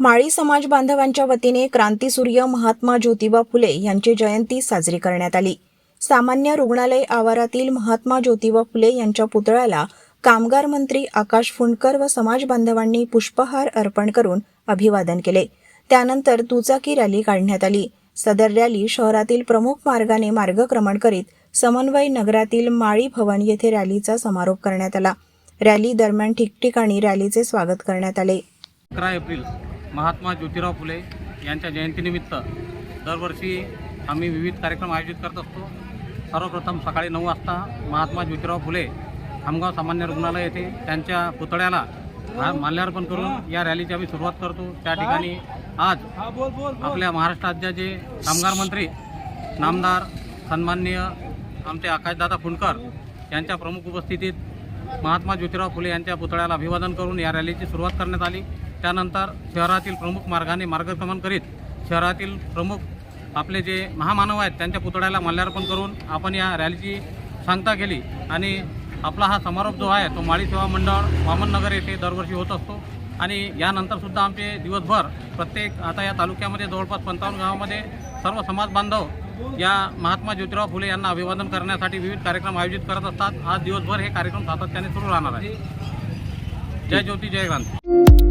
माळी समाज बांधवांच्या वतीने क्रांतीसूर्य महात्मा ज्योतिबा फुले यांची जयंती साजरी करण्यात आली. सामान्य रुग्णालय आवारातील महात्मा ज्योतिबा फुले यांच्या पुतळ्याला कामगार मंत्री आकाश फुंडकर व समाज बांधवांनी पुष्पहार अर्पण करून अभिवादन केले. त्यानंतर दुचाकी रॅली काढण्यात आली. सदर रॅली शहरातील प्रमुख मार्गाने मार्गक्रमण करीत समन्वय नगरातील माळी भवन येथे रॅलीचा समारोप करण्यात आला. रॅली दरम्यान ठिकठिकाणी रॅलीचे स्वागत करण्यात आले. अकरा एप्रिल महात्मा ज्योतिराव फुले यांच्या जयंतीनिमित्त दरवर्षी आम्ही विविध कार्यक्रम आयोजित करत असतो. सर्वप्रथम सकाळी नऊ वाजता महात्मा ज्योतिराव फुले खामगाव सामान्य रुग्णालय येथे त्यांच्या पुतळ्याला माल्यार्पण करून या रॅलीची आम्ही सुरुवात करतो. त्या ठिकाणी आज आपल्या महाराष्ट्र राज्याचे कामगार मंत्री नामदार सन्माननीय आमचे आकाशदादा फुंडकर यांच्या प्रमुख उपस्थितीत महात्मा ज्योतिराव फुले यांच्या पुतळ्याला अभिवादन करून या रॅलीची सुरुवात करण्यात आली. त्यानंतर शहरातील प्रमुख मार्गाने मार्गक्रमण करीत शहरातील प्रमुख आपले जे महामानव आहेत त्यांच्या पुतळ्याला माल्यार्पण करून आपण या रॅलीची सांगता केली. आणि आपला हा समारोप जो आहे तो माळी सेवा मंडळ वामननगर येथे दरवर्षी होत असतो. आणि यानंतरसुद्धा आमचे दिवसभर प्रत्येक आता या तालुक्यामध्ये जवळपास पंचावन्न गावामध्ये सर्व समाज बांधव या महात्मा ज्योतिराव फुले यांना अभिवादन करण्यासाठी विविध कार्यक्रम आयोजित करत असतात. आज दिवसभर हे कार्यक्रम सातत्याने सुरू राहणार आहे. जय ज्योती जय क्रांती